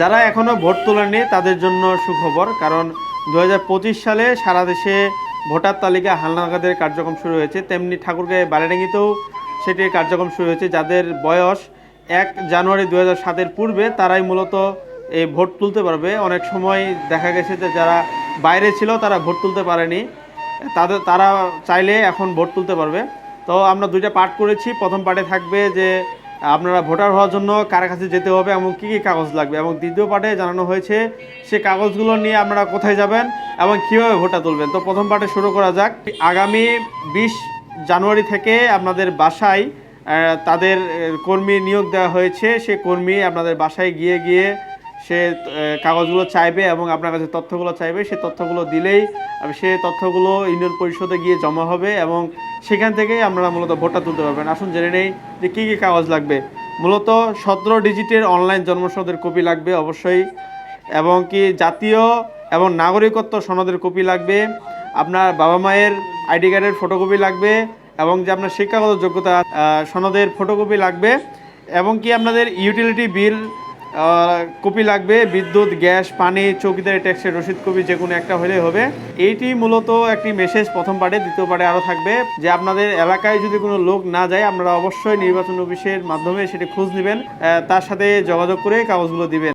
যারা এখনও ভোট তোলেননি, তাদের জন্য সুখবর, কারণ দু হাজার পঁচিশ সালে সারা দেশে ভোটার তালিকা হালনাগাদের কার্যক্রম শুরু হয়েছে। তেমনি ঠাকুরগাঁও বালিডাঙ্গিতেও সেটির কার্যক্রম শুরু হয়েছে। যাদের বয়স এক জানুয়ারি দু সাতের পূর্বে, তারাই মূলত এই ভোট তুলতে পারবে। অনেক সময় দেখা গেছে যে যারা বাইরে ছিল, তারা ভোট তুলতে পারেনি। তাদের, তারা চাইলে এখন ভোট তুলতে পারবে। তো আমরা দুইটা পার্ট করেছি। প্রথম পার্টে থাকবে যে আপনারা ভোটার হওয়ার জন্য কার কাছে যেতে হবে এবং কী কী কাগজ লাগবে? এবং দ্বিতীয় পার্টে জানানো হয়েছে, সে কাগজগুলো নিয়ে আপনারা কোথায় যাবেন এবং কীভাবে ভোটটা তুলবেন? তো প্রথম পার্টে শুরু করা যাক। আগামী বিশ জানুয়ারি থেকে আপনাদের বাসায় তাদের কর্মী নিয়োগ দেওয়া হয়েছে। সে কর্মী আপনাদের বাসায় গিয়ে গিয়ে সে কাগজগুলো চাইবে এবং আপনার কাছে তথ্যগুলো চাইবে, সে তথ্যগুলো দিলেই সে তথ্যগুলো ইউনিয়ন পরিষদে গিয়ে জমা হবে এবং সেখান থেকেই আপনারা মূলত ভোটটা তুলতে পারবেন আসুন জেনে নেই যে কী কী কাগজ লাগবে। মূলত সতেরো ডিজিটের অনলাইন জন্মসনদের কপি লাগবে অবশ্যই এবং কি জাতীয় এবং নাগরিকত্ব সনদের কপি লাগবে, আপনার বাবা মায়ের আইডি কার্ডের ফটোকপি লাগবে এবং যে আপনার শিক্ষাগত যোগ্যতা সনদের ফটোকপি লাগবে এবং কি আপনাদের ইউটিলিটি বিল কপি লাগবে, বিদ্যুৎ, গ্যাস, পানি চৌকিদারি ট্যাক্সের রসিদ কপি, যে কোনো একটা হলেই হবে। এইটি মূলত একটি মেসেজ প্রথম পার্টে দ্বিতীয় পার্টে আরও থাকবে যে আপনাদের এলাকায় যদি কোনো লোক না যায়, আপনারা অবশ্যই নির্বাচন অফিসের মাধ্যমে সেটি খোঁজ নেবেন তার সাথে যোগাযোগ করে কাগজগুলো দিবেন।